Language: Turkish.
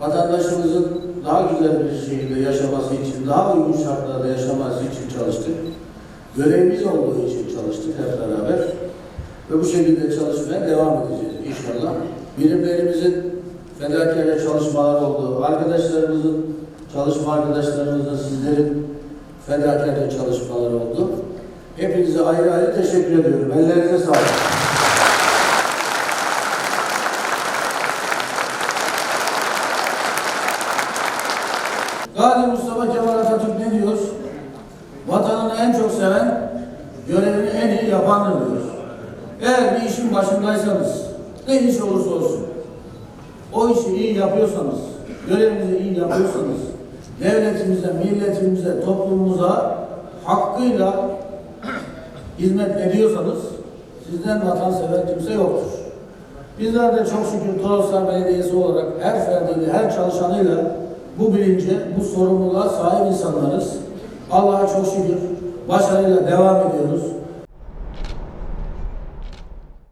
vatandaşımızın daha güzel bir şekilde yaşaması için, daha uygun şartlarda yaşaması için çalıştık. Görevimiz olduğu için çalıştık hep beraber. Ve bu şekilde çalışmaya devam edeceğiz inşallah. Birimlerimizin fedakarca çalışmalar oldu. Arkadaşlarımızın, çalışma arkadaşlarımızın, sizlerin fedakarca çalışmalar oldu. Hepinize ayrı ayrı teşekkür ediyorum. Ellerinize sağlık. Gazi Mustafa Kemal Atatürk ne diyor? Vatanını en çok seven, görevini en iyi yapandır diyor. Eğer bir işin başındaysanız, ne iş olursa olsun, o işi iyi yapıyorsanız, görevinizi iyi yapıyorsanız, devletimize, milletimize, toplumumuza hakkıyla hizmet ediyorsanız, sizden vatansever kimse yoktur. Bizler de çok şükür Toroslar Belediyesi olarak her ferdiyle, her çalışanıyla bu bilince, bu sorumluluğa sahip insanlarız. Allah'a çok şükür başarıyla devam ediyoruz.